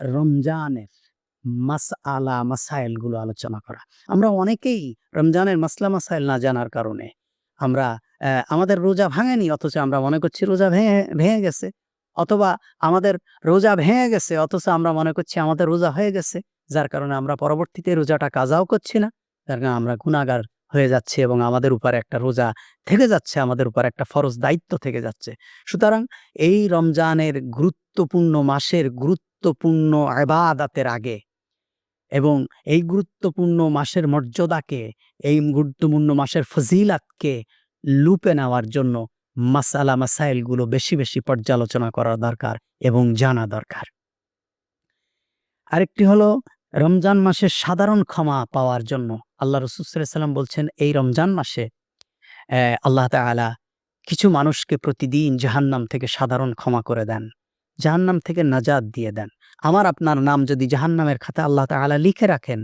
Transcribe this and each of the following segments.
রমজানের মাস আলা মাসাইলগুলো আলোচনা করা। আমরা অনেকেই রমজানের মাসলা, মাসাইল না জানার কারণে আমরা আমাদের রোজা ভাঙেনি, অথচ আমরা মনে করছি রোজা ভেঙে ভেঙে গেছে। অথবা আমাদের রোজা ভেঙে গেছে, অথচ আমরা মনে করছি আমাদের রোজা হয়ে গেছে, যার কারণে আমরা পরবর্তীতে রোজাটা কাজাও করছি না, যার কারণে আমরা গুণাগার হয়ে যাচ্ছে এবং আমাদের উপর একটা রোজা থেকে যাচ্ছে, আমাদের উপর একটা ফরজ দায়িত্ব থেকে যাচ্ছে। সুতরাং এই রমজানের গুরুত্বপূর্ণ মাসের গুরুত্বপূর্ণ আবাদাতের আগে এবং এই গুরুত্বপূর্ণ মাসের মর্যাদাকে, এই গুরুত্বপূর্ণ মাসের ফজিলাতকে লুপে নেওয়ার জন্য মাসালা মাসাইলগুলো বেশি বেশি পর্যালোচনা করা দরকার এবং জানা দরকার। আরেকটি হলো রমজান মাসের সাধারণ ক্ষমা পাওয়ার জন্য আল্লাহ রসুলাম বলছেন, এই রমজান মাসে আল্লাহ তালা কিছু মানুষকে প্রতিদিন জাহান্নাম থেকে সাধারণ ক্ষমা করে দেন। জাহান্নাম থেকে নাজাদ দিয়ে দেন। আমার আপনার নাম যদি জাহান্নামের খাতা আল্লাহ তালা লিখে রাখেন,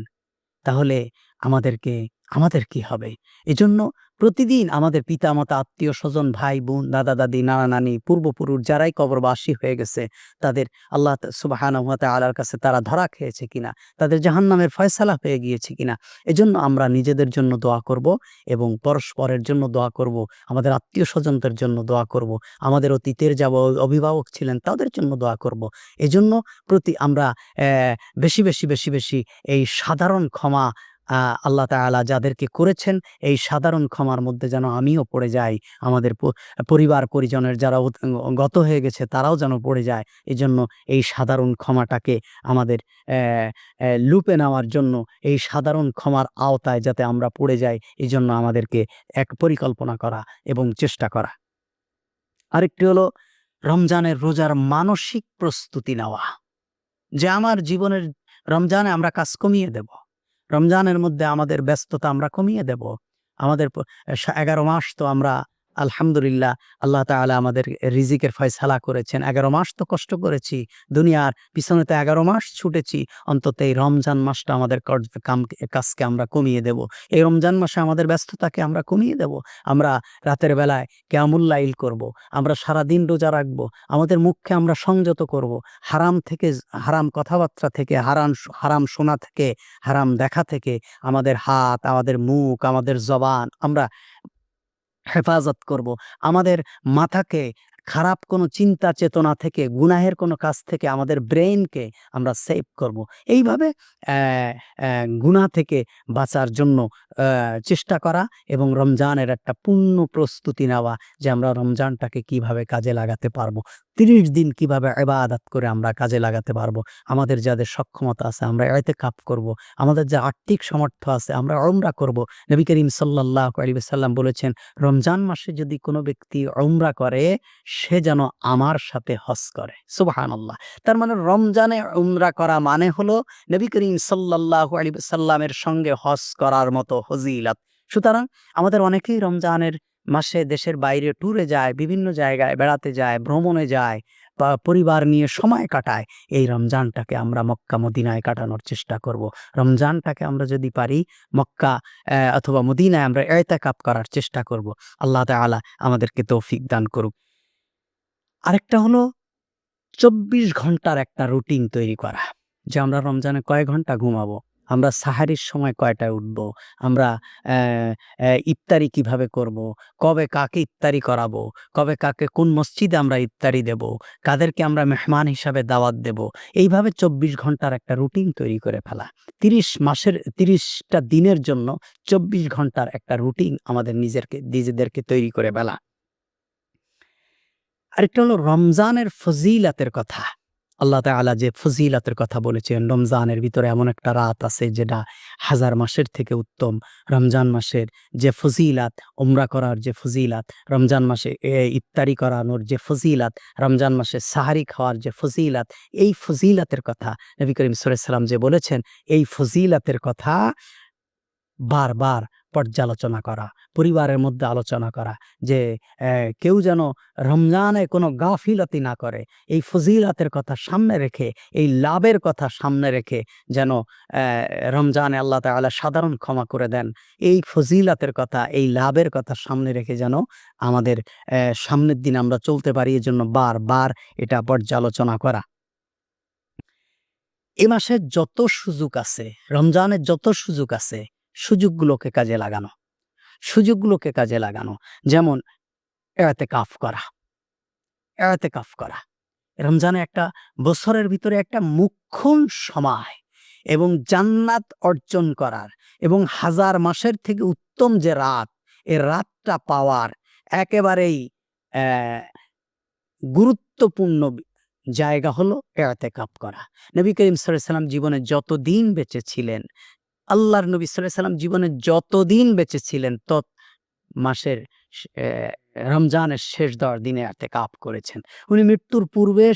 তাহলে আমাদেরকে আমাদের কি হবে? এজন্য প্রতিদিন আমাদের পিতামাতা, আত্মীয় স্বজন, ভাই, বোন, দাদা, দাদি, নানা, নানি, পূর্বপুরুষ যারাই কবরবাসী হয়ে গেছে, তাদের আল্লাহ সুবাহান আলার কাছে তারা ধরা খেয়েছে কিনা? তাদের জাহান্নামের ফয়সালা হয়ে গিয়েছে কিনা? এজন্য আমরা নিজেদের জন্য দোয়া করব এবং পরস্পরের জন্য দোয়া করব, আমাদের আত্মীয় স্বজনদের জন্য দোয়া করব, আমাদের অতীতের যাব অভিভাবক ছিলেন তাদের জন্য দোয়া করব। এজন্য প্রতি আমরা বেশি বেশি বেশি বেশি এই সাধারণ ক্ষমা আল্লাহ তাআলা যাদেরকে করেছেন, এই সাধারণ ক্ষমার মধ্যে যেন আমিও পড়ে যাই। আমাদের পরিবার পরিজনের যারা গত হয়ে গেছে তারাও যেন পড়ে যায়। এই জন্য এই সাধারণ ক্ষমাটাকে আমাদের লুপে নেওয়ার জন্য এই সাধারণ ক্ষমার আওতায় যাতে আমরা পড়ে যাই এই জন্য আমাদেরকে এক পরিকল্পনা করা এবং চেষ্টা করা। আরেকটি হলো রমজানের রোজার মানসিক প্রস্তুতি নেওয়া। যে আমার জীবনের রমজানে আমরা কাজ কমিয়ে দেব। রমজানের মধ্যে আমাদের ব্যস্ততা আমরা কমিয়ে দেব। আমাদের এগারো মাস তো আমরা আলহামদুলিল্লাহ, আল্লাহ তাআলা আমাদের রিজিকের ফয়সালা করেছেন এগারো মাস তো কষ্ট করেছি, দুনিয়ার পিছনে তো এগারো মাস ছুটেছি, অন্তত এই রমজান মাসটা আমাদের কাজকে আমরা কমিয়ে দেব এই রমজান মাসে আমাদের ব্যস্ততাকে আমরা কমিয়ে দেব আমরা রাতের বেলায় কেয়ামুল্লাইল করব। আমরা সারা দিন রোজা রাখব, আমাদের মুখকে আমরা সংযত করব। হারাম থেকে, হারাম কথাবার্তা থেকে হারাম হারাম শোনা থেকে, হারাম দেখা থেকে আমাদের হাত, আমাদের মুখ, আমাদের জবান, আমরা হেফাজত করব। আমাদের মাথাকে খারাপ কোনো চিন্তা চেতনা থেকে, গুনাহের কোনো কাজ থেকে আমাদের ব্রেইনকে আমরা সেভ করব। এইভাবে গুনাহ থেকে বাঁচার জন্য চেষ্টা করা এবং রমজানের একটা পূর্ণ প্রস্তুতি নেওয়া যে আমরা রমজানটাকে কীভাবে কাজে লাগাতে পারব। তিরিশ দিন কীভাবে এবাদাত করে আমরা কাজে লাগাতে পারব? আমাদের যাদের সক্ষমতা আছে, আমরা এতে কাপ করব। আমাদের যে আর্থিক সামর্থ্য আছে, আমরা অমরা করব। নবী করিম সাল্লাহ আলী সাল্লাম বলেছেন, রমজান মাসে যদি কোনো ব্যক্তি অমরা করে, সে যেন আমার সাথে হজ করে। সুবাহান আল্লাহ তার মানে রমজানে উমরা করা মানে হলো, নবী করিম সাল্লাহ আলী সাল্লামের সঙ্গে হজ করার মতো হজিলাত সুতরাং আমাদের অনেকেই রমজানের মাসে দেশের বাইরে ট্যুরে যায়, বিভিন্ন জায়গায় বেড়াতে যায়, ভ্রমণে যায়, বা পরিবার নিয়ে সময় কাটায়, এই রমজানটাকে আমরা মক্কা মদিনায় কাটানোর চেষ্টা করব। রমজানটাকে আমরা যদি পারি, মক্কা অথবা মদিনায় আমরা এতেকাপ করার চেষ্টা করব। আল্লাহ তাআলা আমাদেরকে তৌফিক দান করুক। আরেকটা হলো চব্বিশ ঘণ্টার একটা রুটিন তৈরি করা, যে আমরা রমজানে কয় ঘণ্টা ঘুমাবো? আমরা সাহারির সময় কয়টায় উঠব? আমরা ইফতারি কীভাবে করব? কবে কাকে ইফতারি করাবো? কবে কাকে কোন মসজিদে আমরা ইফতারি দেব? কাদেরকে আমরা মেহমান হিসাবে দাওয়াত দেব? এইভাবে চব্বিশ ঘণ্টার একটা রুটিন তৈরি করে ফেলা। তিরিশ মাসের, তিরিশটা দিনের জন্য চব্বিশ ঘণ্টার একটা রুটিন আমাদের নিজেরকে, নিজেদেরকে তৈরি করে ফেলা। আরেকটা হলো রমজানের ফজিলাতের কথা। আল্লাহ তাআলা যে ফজিলাতের কথা বলেছেন, রমজানের ভিতরে এমন একটা রাত আছে যেটা হাজার মাসের থেকে উত্তম। রমজান মাসের যে ফজিলাত, উমরা করার যে ফজিলাত, রমজান মাসে ইফতারি করানোর যে ফজিলাত, রমজান মাসে সাহারি খাওয়ার যে ফজিলাত, এই ফজিলাতের কথা নবী করিম সাল্লাম যে বলেছেন, এই ফজিলাতের কথা বারবার পর্যালোচনা করা, পরিবারের মধ্যে আলোচনা করা যে কেউ যেন রমজানে কোনো গাফিলতি না করে, এই ফজিলাতের কথা সামনে রেখে, এই লাভের কথা সামনে রেখে যেন রমজানে আল্লাহ তাআলা সাধারণ ক্ষমা করে দেন, এই ফজিলাতের কথা, এই লাভের কথা সামনে রেখে যেন আমাদের সামনের দিন আমরা চলতে পারি, এজন্য বারবার এটা পর্যালোচনা করা। এ মাসে যত সুযোগ আছে, রমজানের যত সুযোগ আছে সুযোগগুলোকে কাজে লাগানো। সুযোগগুলোকে কাজে লাগানো। যেমন এড়াতে কাফ করা। এড়াতে কাফ করা। রমজানে একটা বছরের ভিতরে একটা মুখ্যম সময় এবং জান্নাত অর্জন করার এবং হাজার মাসের থেকে উত্তম যে রাত, এ রাতটা পাওয়ার একেবারেই গুরুত্বপূর্ণ জায়গা হলো এড়াতে কাপ করা। নবী করিম সাল্লাম জীবনে যতদিন বেঁচে ছিলেন আল্লাহর নবী সাল্লাহ সাল্লাম জীবনে যতদিন বেঁচে ছিলেন, তত মাসের রমজানের শেষ দশ দিনে এতে কাপ করেছেন। উনি মৃত্যুর পূর্বে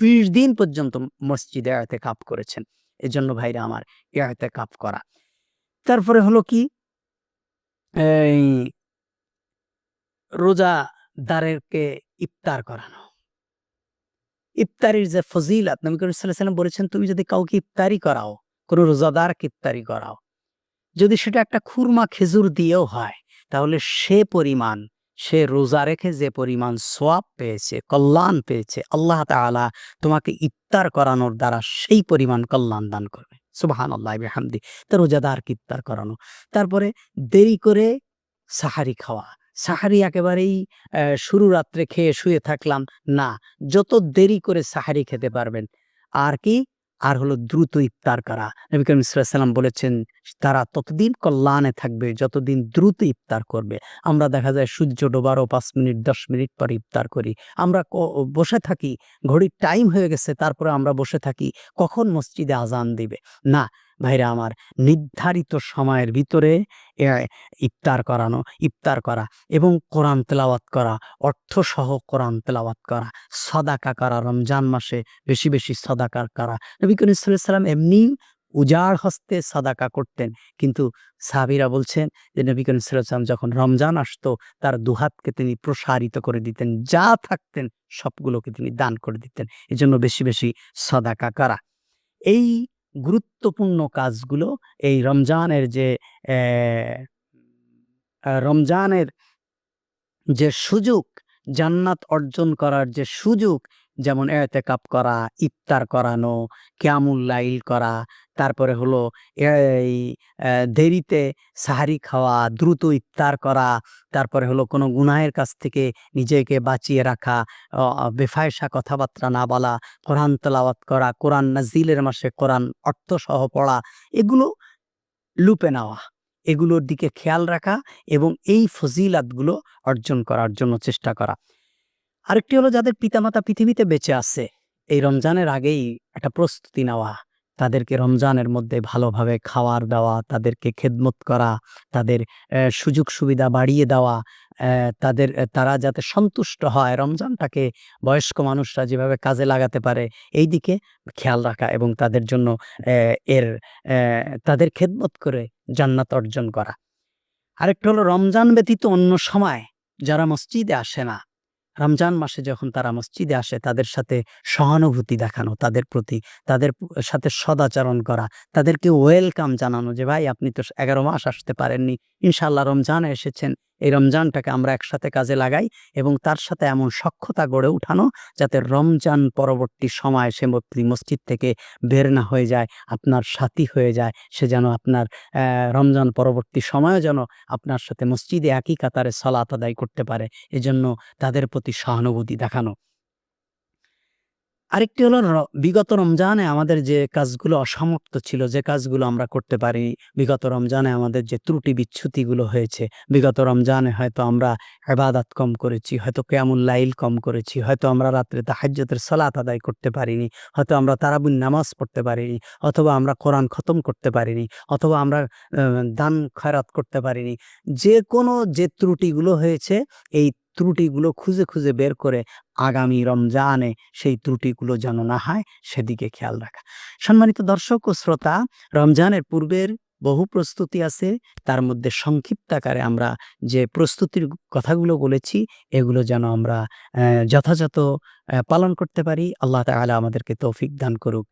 বিশ দিন পর্যন্ত মসজিদে এতে কাপ করেছেন। এজন্য ভাইরা আমার এতে কাপ করা। তারপরে হলো কি? এই রোজাদারেরকে ইফতার করানো। ইফতারির যে ফজিলাত, নবী করিম সাল্লাল্লাহু আলাইহি ওয়াসাল্লাম বলেছেন, তুমি যদি কাউকে ইফতারি করাও, কোনো রোজাদারকে ইফতারি করাও যদি সেটা একটা খুরমা খেজুর দিয়েও হয়, তাহলে সে পরিমাণ, সে রোজা রেখে যে পরিমাণ সোয়াব পেয়েছে, কল্যাণ পেয়েছে, আল্লাহ তাআলা তোমাকে ইফতার করানোর দ্বারা সেই পরিমাণ কল্যাণ দান করবে। সুবাহান আল্লাহ হামদি তো রোজাদারকে ইফতার করানো। তারপরে দেরি করে সাহারি খাওয়া। সাহারি একেবারেই শুরু রাত্রে খেয়ে শুয়ে থাকলাম, না, যত দেরি করে সাহারি খেতে পারবেন, আর কি? আর হলো দ্রুত ইফতার করা। নবী করিম সাল্লাম বলেছেন, তারা ততদিন কল্যাণে থাকবে, যতদিন দ্রুত ইফতার করবে। আমরা দেখা যায় সূর্য ডোবারও পাঁচ মিনিট, দশ মিনিট পর ইফতার করি। আমরা বসে থাকি, ঘড়ির টাইম হয়ে গেছে, তারপরে আমরা বসে থাকি, কখন মসজিদে আজান দিবে? না ভাইরা আমার, নির্ধারিত সময়ের ভিতরে ইফতার করানো, ইফতার করা এবং কোরআন তেলাওয়াত করা, অর্থসহ কোরআন তেলাওয়াত করা, সদাকা করা, রমজান মাসে বেশি বেশি সদাকা করা। নবী করিম সাল্লাম এমনি উজাড় হস্তে সাদাকা করতেন। কিন্তু সাহাবীরা বলছেন যে নবী করিম সাল্লাম যখন রমজান আসতো, তার দুহাতকে তিনি প্রসারিত করে দিতেন। যা থাকতেন, সবগুলোকে তিনি দান করে দিতেন। এজন্য বেশি বেশি সদাকা করা। এই গুরুত্বপূর্ণ কাজগুলো এই রমজানের যে রমজানের যে সুযোগ, জান্নাত অর্জন করার যে সুযোগ, যেমন এতেকাপ করা, ইফতার করানো, ক্যামুল লাইল করা তারপরে হলো এই দেরিতে সাহারি খাওয়া দ্রুত ইফতার করা, তারপরে হলো কোনো গুনাহের কাছ থেকে নিজেকে বাঁচিয়ে রাখা বেফায়সা কথাবার্তা না বলা, কোরআন তেলাওয়াত করা, কোরআন নাজিলের মাসে কোরআন অর্থসহ পড়া, এগুলো লুপে নেওয়া, এগুলোর দিকে খেয়াল রাখা এবং এই ফজিলাতগুলো অর্জন করার জন্য চেষ্টা করা। আরেকটি হলো যাদের পিতামাতা পৃথিবীতে বেঁচে আছে, এই রমজানের আগেই একটা প্রস্তুতি নেওয়া তাদেরকে রমজানের মধ্যে ভালোভাবে খাওয়ার দেওয়া, তাদেরকে খেদমত করা, তাদের সুযোগ সুবিধা বাড়িয়ে দেওয়া তাদের তারা যাতে সন্তুষ্ট হয়, রমজানটাকে বয়স্ক মানুষরা যেভাবে কাজে লাগাতে পারে এই দিকে খেয়াল রাখা এবং তাদের জন্য এর তাদের খেদমত করে জান্নাত অর্জন করা। আরেকটা হলো রমজান ব্যতীত অন্য সময় যারা মসজিদে আসে না রমজান মাসে যখন তারা মসজিদে আসে, তাদের সাথে সহানুভূতি দেখানো, তাদের প্রতি তাদের সাথে সদাচরণ করা, তাদেরকে ওয়েলকাম জানানো যে, ভাই, আপনি তো এগারো মাস আসতে পারেননি। ইনশাল্লাহ রমজান এসেছেন। এই রমজানটাকে আমরা একসাথে কাজে লাগাই এবং তার সাথে এমন সক্ষতা গড়ে উঠানো যাতে রমজান পরবর্তী সময় সে মসজিদ থেকে বের না হয়ে যায়, আপনার সাথী হয়ে যায়, সে যেন আপনার রমজান পরবর্তী সময়ও যেন আপনার সাথে মসজিদে একই কাতারে সলাত আদায় করতে পারে। এজন্য তাদের প্রতি সহানুভূতি দেখানো। আরেকটি হলো বিগত রমজানে আমাদের যে কাজগুলো অসমাপ্ত ছিল, যে কাজগুলো আমরা করতে পারি বিগত রমজানে আমাদের যে ত্রুটি বিচ্ছুতিগুলো হয়েছে, বিগত রমজানে হয়তো আমরা এবাদাত কম করেছি, হয়তো কেয়ামুল লাইল কম করেছি, হয়তো আমরা রাত্রে তাহাজ্জতের সলাত আদায় করতে পারিনি, হয়তো আমরা তারাবুন নামাজ পড়তে পারিনি, অথবা আমরা কোরআন খতম করতে পারিনি, অথবা আমরা দান খয়রাত করতে পারিনি। যে কোনো যে ত্রুটিগুলো হয়েছে, এই ত্রুটিগুলো খুঁজে খুঁজে বের করে আগামী রমজানে সেই ত্রুটিগুলো যেন না হয় সেদিকে খেয়াল রাখা। সম্মানিত দর্শক ও শ্রোতা, রমজানের পূর্বের বহু প্রস্তুতি আছে। তার মধ্যে সংক্ষিপ্ত আকারে আমরা যে প্রস্তুতির কথাগুলো বলেছি, এগুলো যেন আমরা যথাযথ পালন করতে পারি। আল্লাহ তাআলা আমাদেরকে তৌফিক দান করুক।